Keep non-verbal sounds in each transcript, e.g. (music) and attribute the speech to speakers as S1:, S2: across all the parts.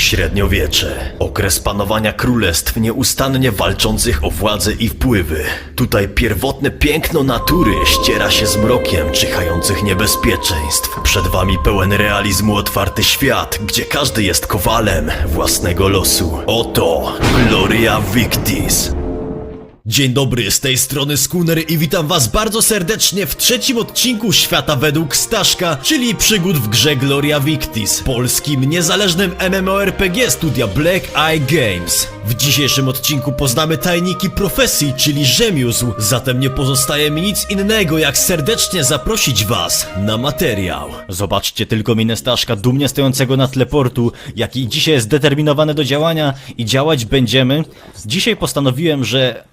S1: Średniowiecze. Okres panowania królestw nieustannie walczących o władzę i wpływy. Tutaj pierwotne piękno natury ściera się z mrokiem czyhających niebezpieczeństw. Przed wami pełen realizmu otwarty świat, gdzie każdy jest kowalem własnego losu. Oto Gloria Victis. Dzień dobry, z tej strony Schooner i witam was bardzo serdecznie w trzecim odcinku Świata według Staszka, czyli przygód w grze Gloria Victis, polskim niezależnym MMORPG studia Black Eye Games. W dzisiejszym odcinku poznamy tajniki profesji, czyli rzemiósł, zatem nie pozostaje mi nic innego jak serdecznie zaprosić was na materiał. Zobaczcie tylko minę Staszka dumnie stojącego na tle portu, jaki dzisiaj jest zdeterminowany do działania i działać będziemy. Dzisiaj postanowiłem, że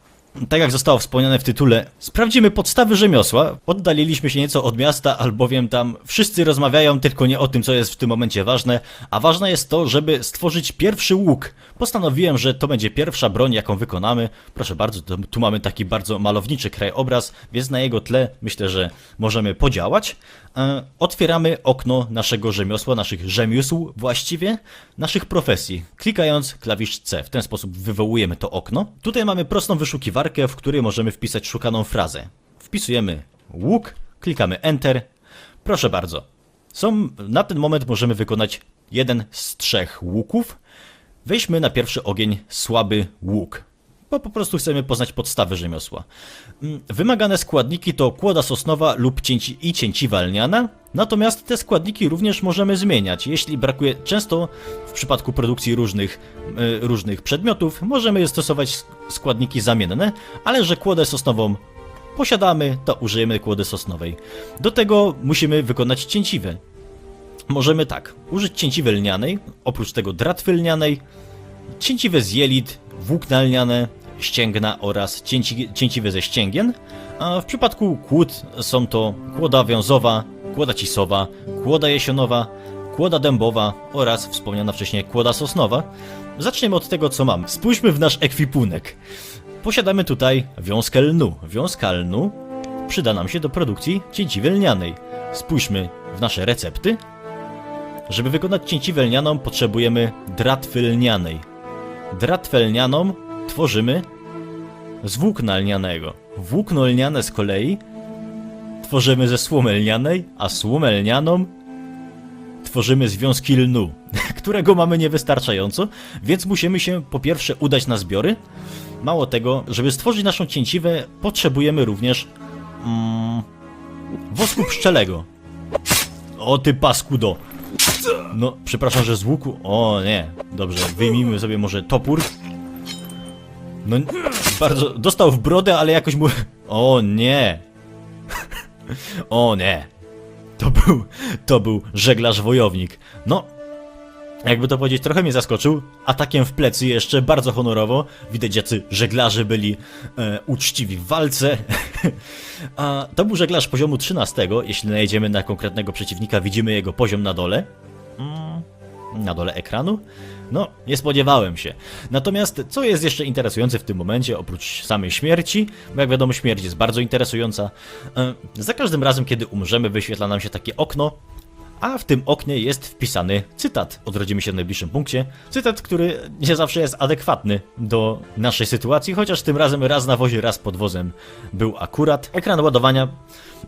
S1: tak jak zostało wspomniane w tytule, sprawdzimy podstawy rzemiosła. Oddaliliśmy się nieco od miasta, albowiem tam wszyscy rozmawiają tylko nie o tym, co jest w tym momencie ważne, a ważne jest to, żeby stworzyć pierwszy łuk. Postanowiłem, że to będzie pierwsza broń, jaką wykonamy. Proszę bardzo, tu mamy taki bardzo malowniczy krajobraz, więc na jego tle myślę, że możemy podziałać. E, otwieramy okno naszego rzemiosła, naszych rzemiósł właściwie, naszych profesji. Klikając klawisz C, w ten sposób wywołujemy to okno. Tutaj mamy prostą wyszukiwarkę, w której możemy wpisać szukaną frazę. Wpisujemy łuk, klikamy Enter. Proszę bardzo. Są, na ten moment możemy wykonać jeden z trzech łuków. Wejdźmy na pierwszy ogień słaby łuk bo po prostu chcemy poznać podstawy rzemiosła. Mm, Wymagane składniki to kłoda sosnowa lub cięci i cięciwa lniana, natomiast te składniki również możemy zmieniać. Jeśli brakuje, często w przypadku produkcji różnych, e, różnych przedmiotów, możemy stosować sk- składniki zamienne, ale że kłodę sosnową posiadamy, to użyjemy kłody sosnowej. Do tego musimy wykonać cięciwę. Możemy tak, użyć cięciwy lnianej, oprócz tego dratwy lnianej, cięciwe z jelit, włókna lniane, ścięgna oraz cięci, cięciwe ze ścięgien. A w przypadku kłód są to kłoda wiązowa, kłoda cisowa, kłoda jesionowa, kłoda dębowa oraz wspomniana wcześniej kłoda sosnowa. Zaczniemy od tego, co mamy. Spójrzmy w nasz ekwipunek. Posiadamy tutaj wiązkę lnu. Wiązka lnu przyda nam się do produkcji cięciwy lnianej. Spójrzmy w nasze recepty. Żeby wykonać cięciwę lnianą potrzebujemy dratwy lnianej. Dratwę lnianą tworzymy z włókna lnianego. Włókno lniane z kolei tworzymy ze słomy lnianej, a słomę lnianą tworzymy z wiązki lnu, (laughs) którego mamy niewystarczająco, więc musimy się po pierwsze udać na zbiory. Mało tego, żeby stworzyć naszą cięciwę, potrzebujemy również mm, wosku pszczelego. O ty paskudo! No, przepraszam, że z łuku. O nie, dobrze, wyjmijmy sobie może topór. No, bardzo. Dostał w brodę, ale jakoś mu. O nie! O nie! To był. To był żeglarz wojownik. No. Jakby to powiedzieć, trochę mnie zaskoczył. Atakiem w plecy jeszcze, bardzo honorowo. Widać, jacy żeglarze byli e, uczciwi w walce. (laughs) A to był żeglarz poziomu 13. Jeśli najedziemy na konkretnego przeciwnika, widzimy jego poziom na dole na dole ekranu? No, nie spodziewałem się. Natomiast, co jest jeszcze interesujące w tym momencie, oprócz samej śmierci, bo jak wiadomo, śmierć jest bardzo interesująca, e, za każdym razem, kiedy umrzemy, wyświetla nam się takie okno, a w tym oknie jest wpisany cytat. Odrodzimy się w najbliższym punkcie. Cytat, który nie zawsze jest adekwatny do naszej sytuacji, chociaż tym razem raz na wozie, raz pod wozem był akurat. Ekran ładowania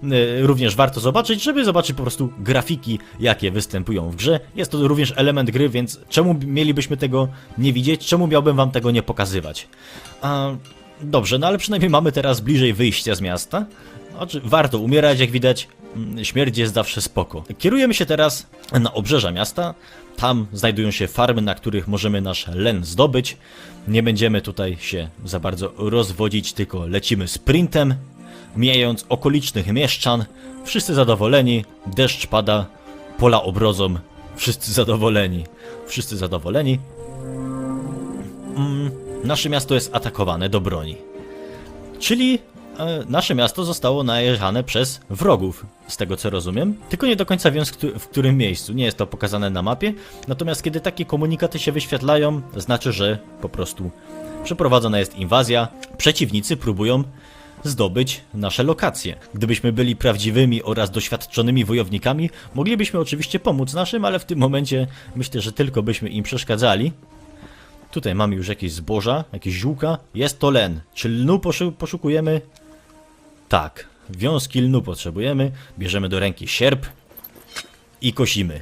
S1: y, również warto zobaczyć, żeby zobaczyć po prostu grafiki, jakie występują w grze. Jest to również element gry, więc czemu mielibyśmy tego nie widzieć? Czemu miałbym wam tego nie pokazywać? A, dobrze, no ale przynajmniej mamy teraz bliżej wyjścia z miasta. Znaczy, warto umierać, jak widać. Mm, Śmierć jest zawsze spoko. Kierujemy się teraz na obrzeża miasta. Tam znajdują się farmy, na których możemy nasz len zdobyć. Nie będziemy tutaj się za bardzo rozwodzić, tylko lecimy sprintem, mijając okolicznych mieszczan. Wszyscy zadowoleni, deszcz pada, pola obrozą. Wszyscy zadowoleni. Wszyscy zadowoleni. Mm, nasze miasto jest atakowane do broni. Czyli nasze miasto zostało najechane przez wrogów, z tego co rozumiem. Tylko nie do końca wiem, w którym miejscu. Nie jest to pokazane na mapie. Natomiast kiedy takie komunikaty się wyświetlają, znaczy, że po prostu przeprowadzona jest inwazja. Przeciwnicy próbują zdobyć nasze lokacje. Gdybyśmy byli prawdziwymi oraz doświadczonymi wojownikami, moglibyśmy oczywiście pomóc naszym, ale w tym momencie myślę, że tylko byśmy im przeszkadzali. Tutaj mamy już jakieś zboża, jakieś ziółka. Jest to len. Czy lnu poszu- poszukujemy? Tak. Wiązki lnu potrzebujemy. Bierzemy do ręki sierp i kosimy.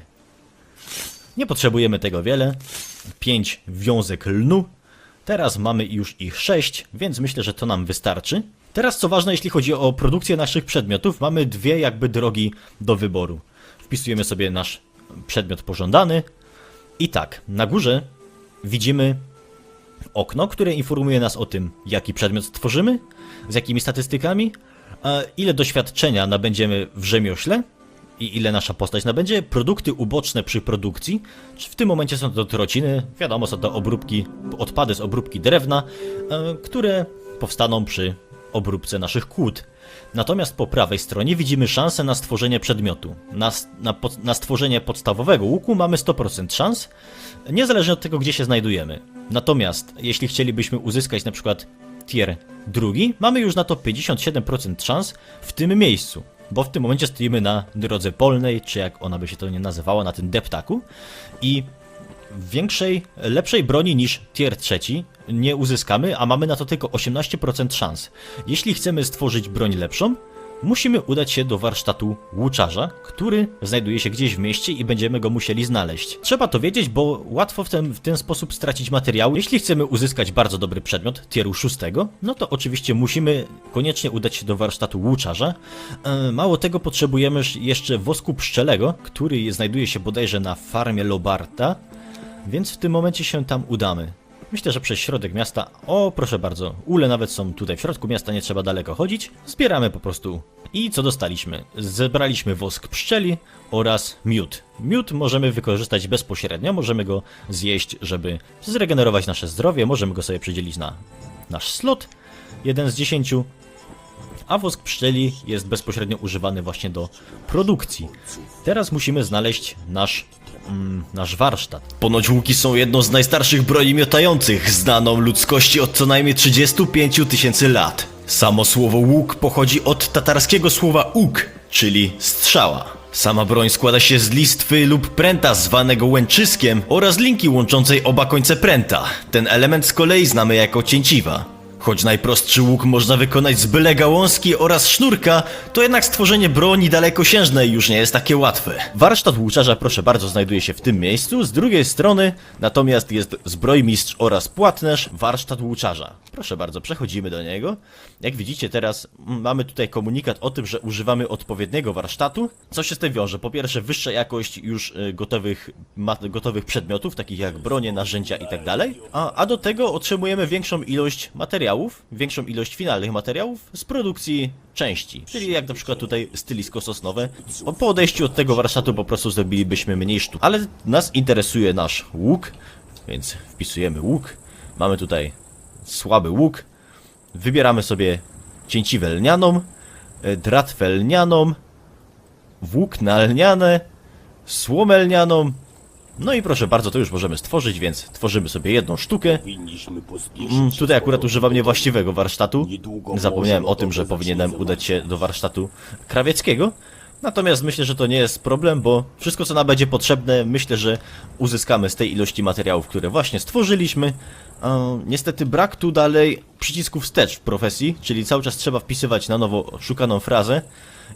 S1: Nie potrzebujemy tego wiele. 5 wiązek lnu. Teraz mamy już ich 6, więc myślę, że to nam wystarczy. Teraz co ważne, jeśli chodzi o produkcję naszych przedmiotów, mamy dwie jakby drogi do wyboru. Wpisujemy sobie nasz przedmiot pożądany i tak, na górze widzimy okno, które informuje nas o tym, jaki przedmiot stworzymy, z jakimi statystykami, ile doświadczenia nabędziemy w rzemiośle i ile nasza postać nabędzie, produkty uboczne przy produkcji. W tym momencie są to trociny, wiadomo, są to obróbki, odpady z obróbki drewna, e, które powstaną przy obróbce naszych kłód. Natomiast po prawej stronie widzimy szansę na stworzenie przedmiotu. Na, na, na stworzenie podstawowego łuku mamy 100% szans, niezależnie od tego, gdzie się znajdujemy. Natomiast jeśli chcielibyśmy uzyskać na przykład tier drugi, mamy już na to 57% szans w tym miejscu. Bo w tym momencie stoimy na drodze polnej, czy jak ona by się to nie nazywała, na tym deptaku. I większej, lepszej broni niż tier trzeci nie uzyskamy, a mamy na to tylko 18% szans. Jeśli chcemy stworzyć broń lepszą, musimy udać się do warsztatu łuczarza, który znajduje się gdzieś w mieście i będziemy go musieli znaleźć. Trzeba to wiedzieć, bo łatwo w ten, w ten sposób stracić materiał. Jeśli chcemy uzyskać bardzo dobry przedmiot tieru 6, no to oczywiście musimy koniecznie udać się do warsztatu łuczarza. E, Mało tego, potrzebujemy jeszcze wosku pszczelego, który znajduje się bodajże na farmie Lobarta, więc w tym momencie się tam udamy. Myślę, że przez środek miasta. O, proszę bardzo, ule nawet są tutaj w środku miasta, nie trzeba daleko chodzić. Zbieramy po prostu. I co dostaliśmy? Zebraliśmy wosk pszczeli oraz miód. Miód możemy wykorzystać bezpośrednio, możemy go zjeść, żeby zregenerować nasze zdrowie, możemy go sobie przydzielić na nasz slot, jeden z dziesięciu, a wosk pszczeli jest bezpośrednio używany właśnie do produkcji. Teraz musimy znaleźć nasz, mm, nasz warsztat.
S2: Ponoć łuki są jedną z najstarszych broni miotających, znaną ludzkości od co najmniej 35 tysięcy lat. Samo słowo łuk pochodzi od tatarskiego słowa łuk, czyli strzała. Sama broń składa się z listwy lub pręta zwanego łęczyskiem oraz linki łączącej oba końce pręta. Ten element z kolei znamy jako cięciwa. Choć najprostszy łuk można wykonać z byle gałązki oraz sznurka, to jednak stworzenie broni dalekosiężnej już nie jest takie łatwe.
S1: Warsztat łuczarza, proszę bardzo, znajduje się w tym miejscu. Z drugiej strony natomiast jest zbrojmistrz oraz płatnerz warsztat łuczarza. Proszę bardzo, przechodzimy do niego. Jak widzicie teraz mamy tutaj komunikat o tym, że używamy odpowiedniego warsztatu. Co się z tym wiąże? Po pierwsze wyższa jakość już y, gotowych, gotowych przedmiotów, takich jak bronie, narzędzia itd. A, a do tego otrzymujemy większą ilość materiałów, większą ilość finalnych materiałów z produkcji części. Czyli jak na przykład tutaj stylisko sosnowe. Po- Po odejściu od tego warsztatu po prostu zrobilibyśmy mniej sztuk. Ale nas interesuje nasz łuk, więc wpisujemy łuk. Mamy tutaj słaby łuk. Wybieramy sobie cięciwę lnianą, e, dratwę lnianą, włókna lniane, słomę lnianą. No i proszę bardzo, to już możemy stworzyć, więc tworzymy sobie jedną sztukę. Mm, Tutaj akurat używam niewłaściwego warsztatu. Zapomniałem o tym, że powinienem udać się do warsztatu krawieckiego. Natomiast myślę, że to nie jest problem, bo wszystko co nam będzie potrzebne, myślę, że uzyskamy z tej ilości materiałów, które właśnie stworzyliśmy. E, niestety brak tu dalej przycisku wstecz w profesji, czyli cały czas trzeba wpisywać na nowo szukaną frazę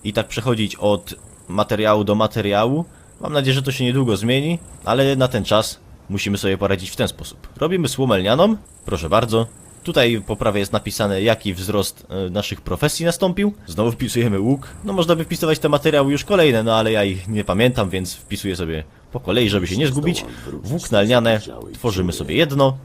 S1: i tak przechodzić od materiału do materiału. Mam nadzieję, że to się niedługo zmieni, ale na ten czas musimy sobie poradzić w ten sposób. Robimy słomę lnianą, proszę bardzo. Tutaj po prawej jest napisane, jaki wzrost e, naszych profesji nastąpił. Znowu wpisujemy łuk. No można by wpisywać te materiały już kolejne, no ale ja ich nie pamiętam, więc wpisuję sobie po kolei, żeby się nie zgubić. Włókna lniane, tworzymy sobie jedno.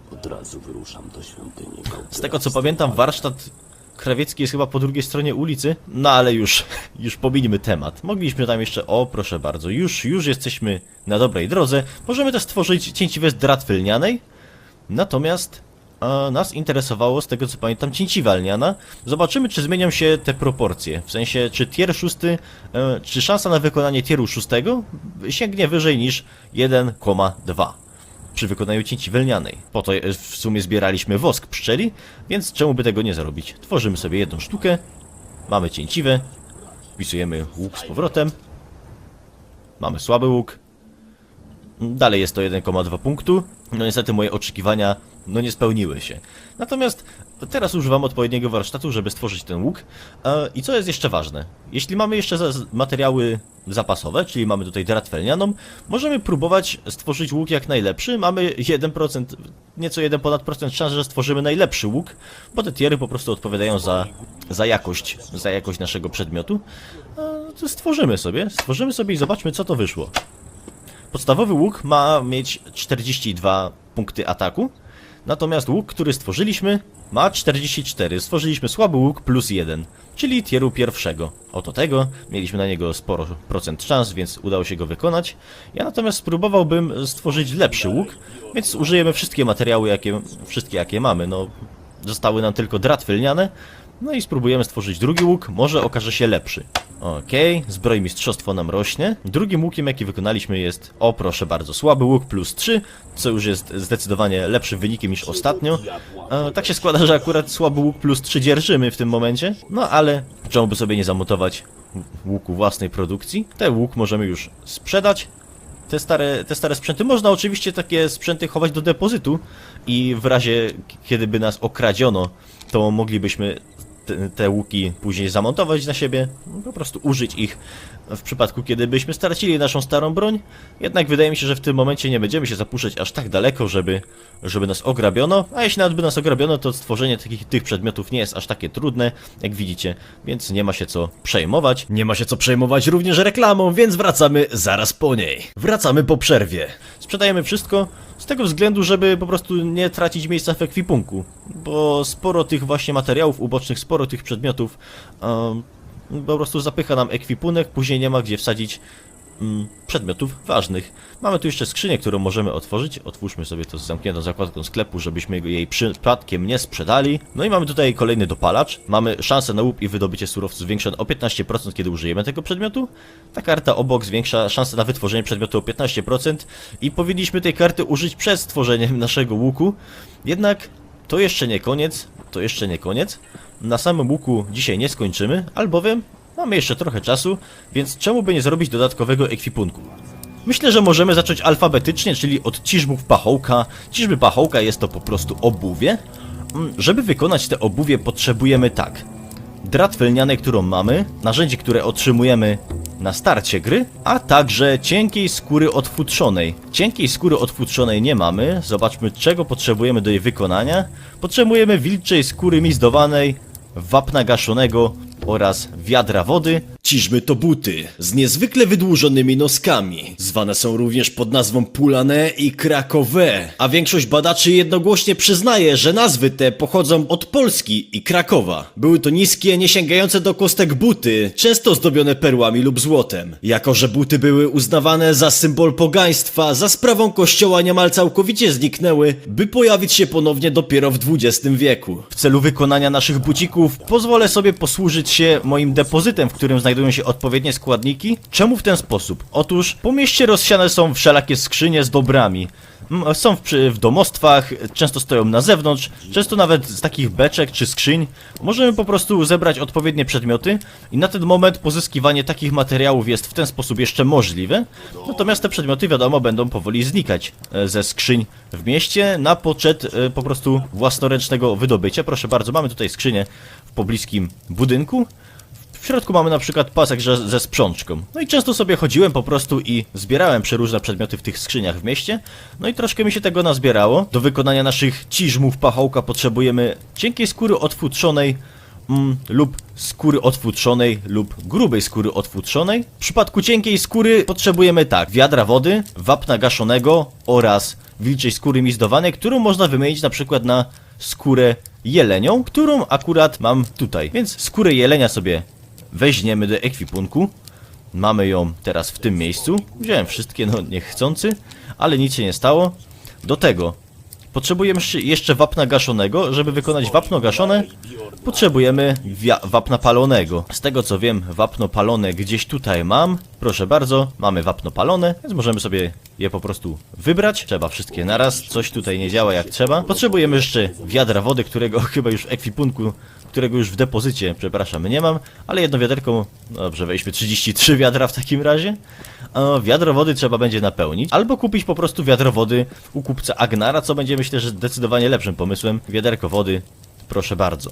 S1: Z tego co pamiętam, warsztat krawiecki jest chyba po drugiej stronie ulicy, no ale już, (laughs) już pomińmy temat. Mogliśmy tam jeszcze, o proszę bardzo, już, już jesteśmy na dobrej drodze. Możemy też stworzyć cięciwę z dratwy lnianej, natomiast a, nas interesowało, z tego co pamiętam, cięciwa lniana. Zobaczymy, czy zmienią się te proporcje, w sensie, czy tier szósty, e, czy szansa na wykonanie tieru szóstego sięgnie wyżej niż 1,2. Przy wykonaniu cięci. Po to e, w sumie zbieraliśmy wosk pszczeli, więc czemu by tego nie zrobić? Tworzymy sobie jedną sztukę, mamy cięciwę, wpisujemy łuk z powrotem, mamy słaby łuk, Dalej jest to 1,2 punktu. No niestety moje oczekiwania no nie spełniły się. Natomiast teraz używam odpowiedniego warsztatu, żeby stworzyć ten łuk. E, I co jest jeszcze ważne? Jeśli mamy jeszcze materiały zapasowe, czyli mamy tutaj drat felnianą, możemy próbować stworzyć łuk jak najlepszy. Mamy 1%, nieco 1 ponad procent szans, że stworzymy najlepszy łuk, bo te tiery po prostu odpowiadają za, za jakość, za jakość naszego przedmiotu. E, to stworzymy sobie, stworzymy sobie i zobaczmy co to wyszło. Podstawowy łuk ma mieć 42 punkty ataku, natomiast łuk, który stworzyliśmy, ma 44. Stworzyliśmy słaby łuk plus 1, czyli tieru pierwszego. Oto tego, mieliśmy na niego sporo procent szans, więc udało się go wykonać. Ja natomiast spróbowałbym stworzyć lepszy łuk, więc użyjemy wszystkie materiały, jakie, wszystkie jakie mamy. No, zostały nam tylko drat lniane, no i spróbujemy stworzyć drugi łuk, może okaże się lepszy. Okej, zbroj mistrzostwo nam rośnie. Drugim łukiem jaki wykonaliśmy jest, o proszę bardzo, słaby łuk plus 3, co już jest zdecydowanie lepszym wynikiem niż ostatnio. E, tak się składa, że akurat słaby łuk plus 3 dzierżymy w tym momencie, no ale czemu by sobie nie zamontować łuku własnej produkcji? Ten łuk możemy już sprzedać, te stare, te stare sprzęty. Można oczywiście takie sprzęty chować do depozytu i w razie, kiedy by nas okradziono, to moglibyśmy te, łuki później zamontować na siebie, po prostu użyć ich w przypadku, kiedy byśmy stracili naszą starą broń. Jednak wydaje mi się, że w tym momencie nie będziemy się zapuszczać aż tak daleko, żeby, żeby nas ograbiono. A jeśli nawet by nas ograbiono, to stworzenie takich, tych przedmiotów nie jest aż takie trudne, jak widzicie, więc nie ma się co przejmować.
S2: Nie ma się co przejmować również reklamą, więc wracamy zaraz po niej. Wracamy po przerwie.
S1: Sprzedajemy wszystko z tego względu, żeby po prostu nie tracić miejsca w ekwipunku, bo sporo tych właśnie materiałów ubocznych, sporo tych przedmiotów em, po prostu zapycha nam ekwipunek, później nie ma gdzie wsadzić mm, przedmiotów ważnych. Mamy tu jeszcze skrzynię, którą możemy otworzyć. Otwórzmy sobie to z zamkniętą zakładką sklepu, żebyśmy jej przypadkiem nie sprzedali. No i mamy tutaj kolejny dopalacz. Mamy szansę na łup i wydobycie surowców zwiększone o 15%, kiedy użyjemy tego przedmiotu. Ta karta obok zwiększa szansę na wytworzenie przedmiotu o 15% i powinniśmy tej karty użyć przed stworzeniem naszego łuku. Jednak to jeszcze nie koniec, to jeszcze nie koniec. Na samym łuku dzisiaj nie skończymy, albowiem mamy jeszcze trochę czasu, więc czemu by nie zrobić dodatkowego ekwipunku? Myślę, że możemy zacząć alfabetycznie, czyli od ciżmów pachołka. Ciżmy pachołka jest to po prostu obuwie. Mm, Żeby wykonać te obuwie potrzebujemy tak. Drat wełniany, którą mamy, narzędzie, które otrzymujemy na starcie gry, a także cienkiej skóry odfutrzonej. Cienkiej skóry odfutrzonej nie mamy, zobaczmy czego potrzebujemy do jej wykonania. Potrzebujemy wilczej skóry mizdowanej, wapna gaszonego oraz wiadra wody,
S2: Ciżmy to buty z niezwykle wydłużonymi noskami. Zwane są również pod nazwą pulane i krakowe. A większość badaczy jednogłośnie przyznaje, że nazwy te pochodzą od Polski i Krakowa. Były to niskie, nie sięgające do kostek buty, często zdobione perłami lub złotem. Jako, że buty były uznawane za symbol pogaństwa, za sprawą kościoła niemal całkowicie zniknęły, by pojawić się ponownie dopiero w XX wieku.
S1: W celu wykonania naszych bucików pozwolę sobie posłużyć się moim depozytem, w którym znajdują się odpowiednie składniki. Czemu w ten sposób? Otóż po mieście rozsiane są wszelakie skrzynie z dobrami. Są w, w domostwach, często stoją na zewnątrz, często nawet z takich beczek czy skrzyń. Możemy po prostu zebrać odpowiednie przedmioty i na ten moment pozyskiwanie takich materiałów jest w ten sposób jeszcze możliwe. Natomiast te przedmioty wiadomo będą powoli znikać e, ze skrzyń w mieście na poczet e, po prostu własnoręcznego wydobycia. Proszę bardzo, mamy tutaj skrzynię w pobliskim budynku. W środku mamy na przykład pasek ze, ze sprzączką. No i często sobie chodziłem po prostu i zbierałem przeróżne przedmioty w tych skrzyniach w mieście. No i troszkę mi się tego nazbierało. Do wykonania naszych ciżmów pachołka potrzebujemy cienkiej skóry odfutrzonej mm, lub skóry odfutrzonej lub grubej skóry odfutrzonej. W przypadku cienkiej skóry potrzebujemy tak, wiadra wody, wapna gaszonego oraz wilczej skóry mizdowanej, którą można wymienić na przykład na skórę jelenią, którą akurat mam tutaj. Więc skórę jelenia sobie weźmiemy do ekwipunku. Mamy ją teraz w tym miejscu. Wziąłem wszystkie, no niechcący, ale nic się nie stało. Do tego Potrzebujemy jeszcze wapna gaszonego. Żeby wykonać wapno gaszone, potrzebujemy wapna palonego. Z tego co wiem, wapno palone gdzieś tutaj mam. Proszę bardzo, mamy wapno palone, więc możemy sobie je po prostu wybrać. Trzeba wszystkie naraz, coś tutaj nie działa jak trzeba. Potrzebujemy jeszcze wiadra wody, którego (laughs) chyba już w ekwipunku, którego już w depozycie, przepraszam, nie mam, ale jedno wiaderko, dobrze, weźmy 33 wiadra w takim razie. Wiadro wody trzeba będzie napełnić, albo kupić po prostu wiadro wody u kupca Agnara, co będzie myślę, że zdecydowanie lepszym pomysłem. Wiaderko wody, proszę bardzo.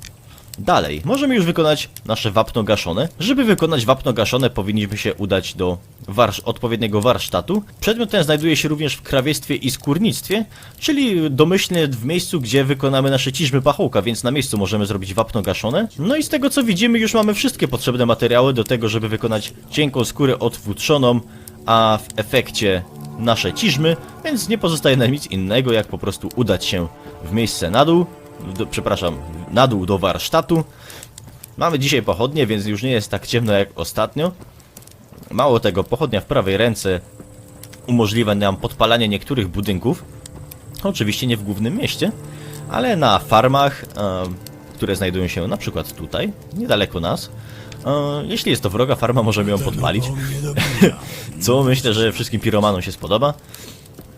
S1: Dalej, możemy już wykonać nasze wapno gaszone. Żeby wykonać wapno gaszone, powinniśmy się udać do warsz odpowiedniego warsztatu. Przedmiot ten znajduje się również w krawiectwie i skórnictwie, czyli domyślnie w miejscu, gdzie wykonamy nasze ciżmy pachołka, więc na miejscu możemy zrobić wapno gaszone. No i z tego co widzimy, już mamy wszystkie potrzebne materiały do tego, żeby wykonać cienką skórę odwłóczoną, a w efekcie nasze ciżmy, więc nie pozostaje nam nic innego, jak po prostu udać się w miejsce na dół, do, przepraszam, na dół do warsztatu. Mamy dzisiaj pochodnie, więc już nie jest tak ciemno jak ostatnio. Mało tego, pochodnia w prawej ręce umożliwia nam podpalanie niektórych budynków. Oczywiście nie w głównym mieście, ale na farmach, e, które znajdują się na przykład tutaj, niedaleko nas. Jeśli jest to wroga farma, możemy ją podpalić. (laughs) Co myślę, że wszystkim piromanom się spodoba.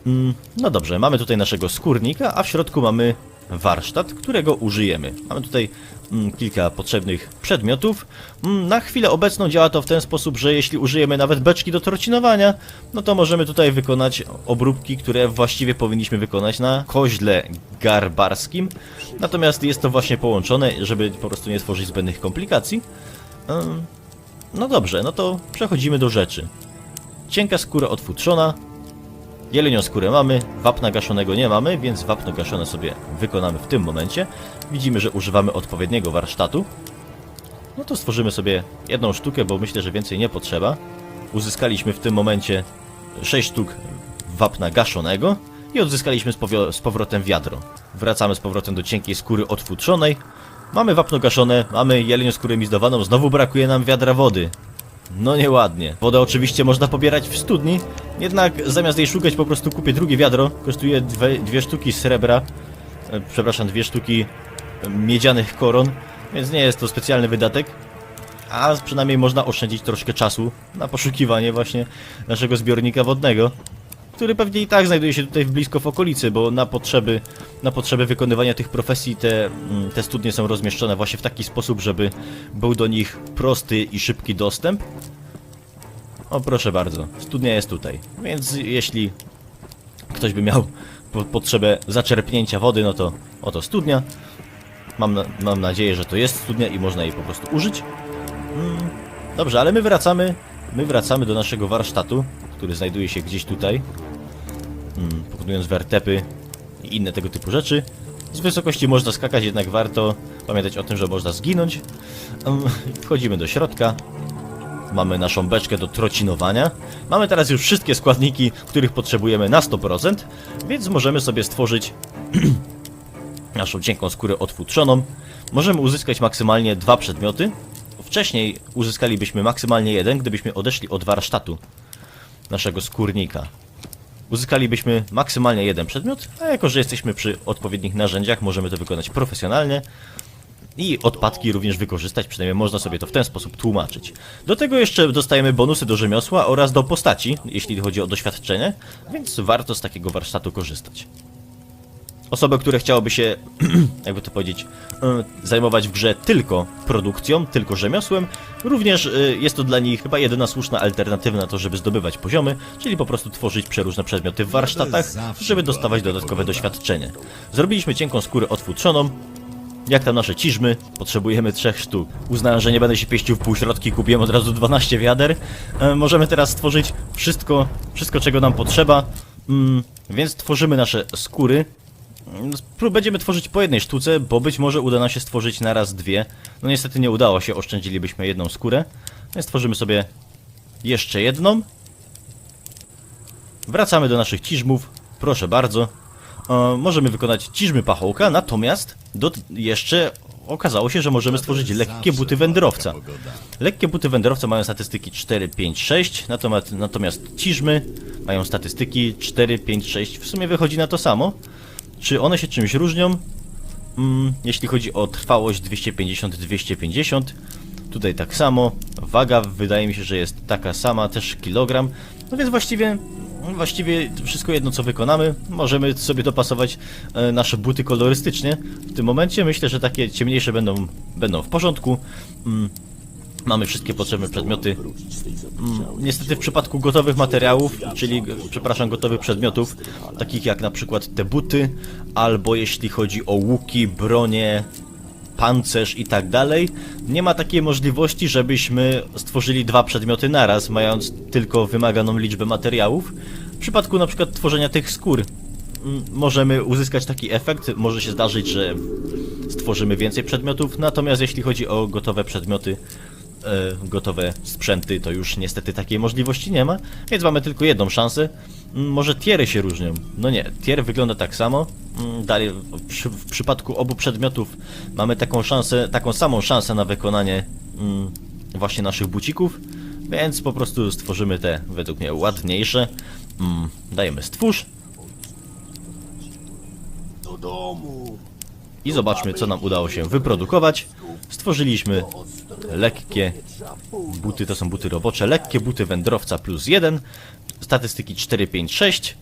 S1: Mm, No dobrze, mamy tutaj naszego skórnika, a w środku mamy warsztat, którego użyjemy. Mamy tutaj mm, kilka potrzebnych przedmiotów. Mm, Na chwilę obecną działa to w ten sposób, że jeśli użyjemy nawet beczki do trocinowania, no to możemy tutaj wykonać obróbki, które właściwie powinniśmy wykonać na koźle garbarskim. Natomiast jest to właśnie połączone, żeby po prostu nie tworzyć zbędnych komplikacji. No dobrze, no to przechodzimy do rzeczy. Cienka skóra odfutrzona, Jelenią skórę mamy, wapna gaszonego nie mamy, więc wapno gaszone sobie wykonamy w tym momencie. Widzimy, że używamy odpowiedniego warsztatu. No to stworzymy sobie jedną sztukę, bo myślę, że więcej nie potrzeba. Uzyskaliśmy w tym momencie 6 sztuk wapna gaszonego i odzyskaliśmy z powrotem wiadro. Wracamy z powrotem do cienkiej skóry odfutrzonej. Mamy wapno gaszone, mamy jelenią skórę mizdowaną, znowu brakuje nam wiadra wody. No nieładnie. Wodę oczywiście można pobierać w studni, jednak zamiast jej szukać po prostu kupię drugie wiadro. Kosztuje dwie, dwie sztuki srebra, e, przepraszam, dwie sztuki e, miedzianych koron, więc nie jest to specjalny wydatek. A przynajmniej można oszczędzić troszkę czasu na poszukiwanie właśnie naszego zbiornika wodnego, który pewnie i tak znajduje się tutaj w blisko w okolicy, bo na potrzeby, na potrzeby wykonywania tych profesji te, mm, te studnie są rozmieszczone właśnie w taki sposób, żeby był do nich prosty i szybki dostęp. O proszę bardzo, studnia jest tutaj, więc jeśli ktoś by miał po, potrzebę zaczerpnięcia wody, no to oto studnia. Mam, na, mam nadzieję, że to jest studnia i można jej po prostu użyć. Mm, dobrze, ale my wracamy, my wracamy do naszego warsztatu, który znajduje się gdzieś tutaj, mm, pokonując wertepy i inne tego typu rzeczy. Z wysokości można skakać, jednak warto pamiętać o tym, że można zginąć. Wchodzimy do środka. Mamy naszą beczkę do trocinowania. Mamy teraz już wszystkie składniki, których potrzebujemy na 100%, więc możemy sobie stworzyć (clears throat) naszą cienką skórę odfutrzoną. Możemy uzyskać maksymalnie dwa przedmioty. Wcześniej uzyskalibyśmy maksymalnie jeden, gdybyśmy odeszli od warsztatu naszego skórnika. Uzyskalibyśmy maksymalnie jeden przedmiot, a jako że jesteśmy przy odpowiednich narzędziach, możemy to wykonać profesjonalnie i odpadki również wykorzystać, przynajmniej można sobie to w ten sposób tłumaczyć. Do tego jeszcze dostajemy bonusy do rzemiosła oraz do postaci, jeśli chodzi o doświadczenie, więc warto z takiego warsztatu korzystać. Osoby, które chciałyby się, (clears throat) jakby to powiedzieć, y, zajmować w grze tylko produkcją, tylko rzemiosłem, również y, jest to dla nich chyba jedyna słuszna alternatywa na to, żeby zdobywać poziomy, czyli po prostu tworzyć przeróżne przedmioty w warsztatach, żeby dostawać dodatkowe doświadczenie. Zrobiliśmy cienką skórę odfutrzoną, jak tam nasze ciżmy? Potrzebujemy trzech sztuk. Uznałem, że nie będę się pieścił w półśrodki, kupiłem od razu 12 wiader. E, możemy teraz stworzyć wszystko, wszystko czego nam potrzeba. Mm, więc tworzymy nasze skóry. Będziemy tworzyć po jednej sztuce, bo być może uda nam się stworzyć na raz dwie. No niestety nie udało się, oszczędzilibyśmy jedną skórę. Więc tworzymy sobie jeszcze jedną. Wracamy do naszych ciżmów. Proszę bardzo. E, możemy wykonać ciżmy pachołka, natomiast do, jeszcze okazało się, że możemy stworzyć lekkie buty wędrowca. Lekkie buty wędrowca mają statystyki 4, 5, 6, natomiast, natomiast ciżmy mają statystyki 4, 5, 6. W sumie wychodzi na to samo. Czy one się czymś różnią? Mm, jeśli chodzi o trwałość 250-250, tutaj tak samo. Waga wydaje mi się, że jest taka sama, też kilogram. No więc właściwie, właściwie wszystko jedno co wykonamy. Możemy sobie dopasować e, nasze buty kolorystycznie. W tym momencie myślę, że takie ciemniejsze będą, będą w porządku. Mamy wszystkie potrzebne przedmioty. Mm, Niestety w przypadku gotowych materiałów, czyli przepraszam, gotowych przedmiotów, takich jak na przykład te buty, albo jeśli chodzi o łuki, bronie, pancerz i tak dalej, nie ma takiej możliwości, żebyśmy stworzyli dwa przedmioty naraz, mając tylko wymaganą liczbę materiałów. W przypadku na przykład tworzenia tych skór mm, możemy uzyskać taki efekt, może się zdarzyć, że stworzymy więcej przedmiotów, natomiast jeśli chodzi o gotowe przedmioty, gotowe sprzęty, to już niestety takiej możliwości nie ma, więc mamy tylko jedną szansę. Mm, Może tiery się różnią. No nie, tier wygląda tak samo. Mm, Dalej, w, przy, w przypadku obu przedmiotów mamy taką szansę, taką samą szansę na wykonanie mm, właśnie naszych bucików, więc po prostu stworzymy te, według mnie, ładniejsze. Dajemy stwórz
S3: Do domu.
S1: I zobaczmy, co nam udało się wyprodukować. Stworzyliśmy lekkie buty, to są buty robocze, lekkie buty wędrowca plus 1, statystyki 4, 5, 6.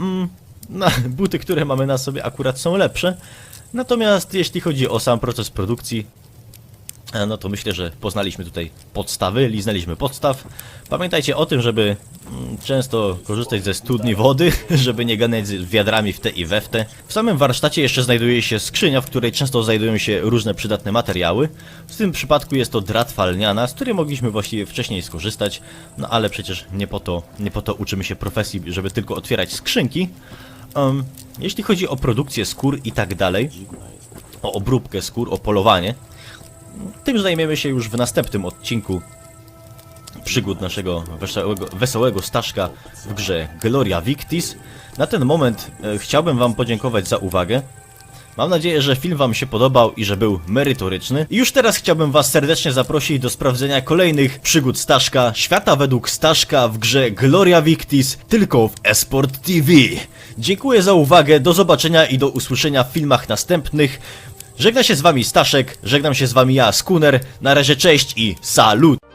S1: Mm, no, buty, które mamy na sobie akurat są lepsze. Natomiast jeśli chodzi o sam proces produkcji, no to myślę, że poznaliśmy tutaj podstawy, liznęliśmy podstaw. Pamiętajcie o tym, żeby mm, często korzystać ze studni wody, (laughs) żeby nie ganiać z wiadrami w te i we w te. W samym warsztacie jeszcze znajduje się skrzynia, w której często znajdują się różne przydatne materiały. W tym przypadku jest to dratwa lniana, z której mogliśmy właściwie wcześniej skorzystać, no ale przecież nie po to, nie po to uczymy się profesji, żeby tylko otwierać skrzynki. Em, jeśli chodzi o produkcję skór i tak dalej, o obróbkę skór, o polowanie, tym zajmiemy się już w następnym odcinku przygód naszego wesołego, wesołego Staszka w grze Gloria Victis. Na ten moment e, chciałbym Wam podziękować za uwagę. Mam nadzieję, że film Wam się podobał i że był merytoryczny. I już teraz chciałbym Was serdecznie zaprosić do sprawdzenia kolejnych przygód Staszka, świata według Staszka w grze Gloria Victis, tylko w Esport TV. Dziękuję za uwagę, do zobaczenia i do usłyszenia w filmach następnych. Żegna się z Wami Staszek, żegnam się z Wami ja, Skuner. Na razie cześć i salut!